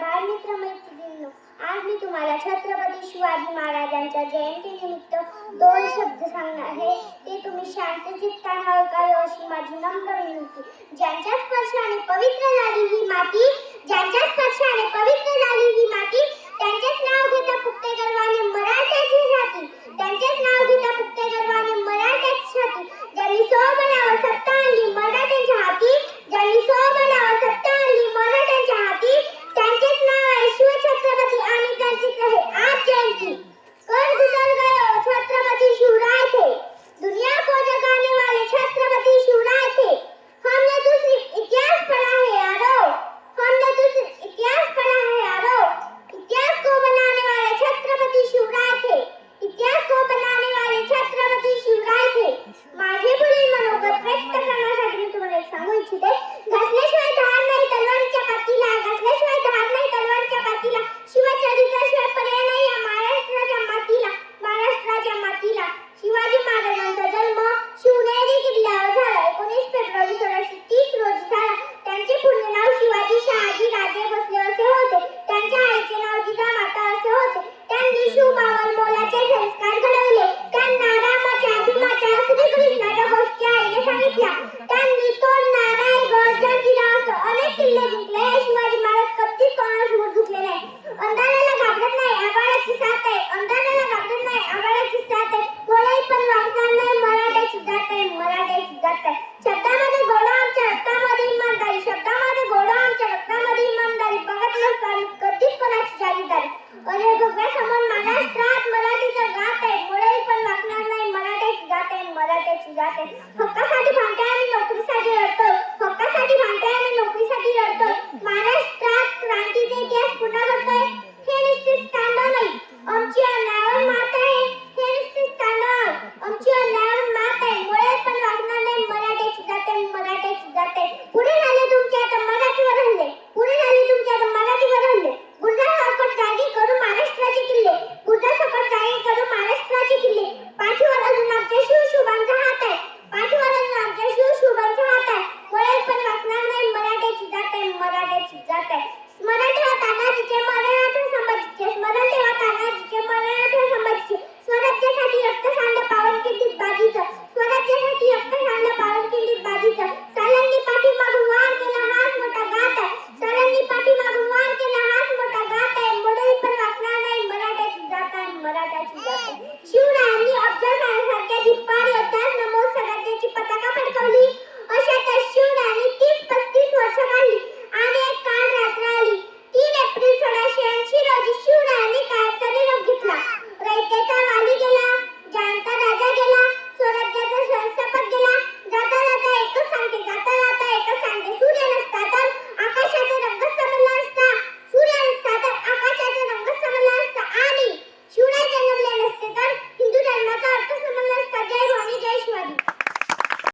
बाल मैत्रिणींनो आज मी तुम्हाला छत्रपती शिवाजी महाराजांच्या जयंतीनिमित्त दोन शब्द सांगणार आहे. ते तुम्ही शांत चित्ताने ऐकावे अशी माझी नम्र विनंती. ज्यांच्या आणि पवित्र झाली ही माती ज्यांच्या जिंकला त्यांनी तोरणा रायगड जंजिरा असं अनेक किल्ले जिंकले. शिवाजी महाराज कधीच कोणासमोर झुकले नाही अंधाराला घाबरत नाही आभाळाची साथ आहे. अंधाराला घाबरत नाही आभाळाची साथ आहे. कोणाही पण वागणार नाही मराठ्याची जात आहे मराठ्याची जात आहे शब्दामध्ये गोडा आमच्या रक्तामध्ये इमानदारी शब्दामध्ये गोडा आमच्या रक्तामध्ये इमानदारी. बघत नसताना कधीच कोणाची जागीदारी अरे डोक्यासमोर महाराष्ट्रात मराठीचा गात आहे. कोणाही पण वागणार नाही मराठ्याची जात आहे मराठ्याची जात आहे. Pepper?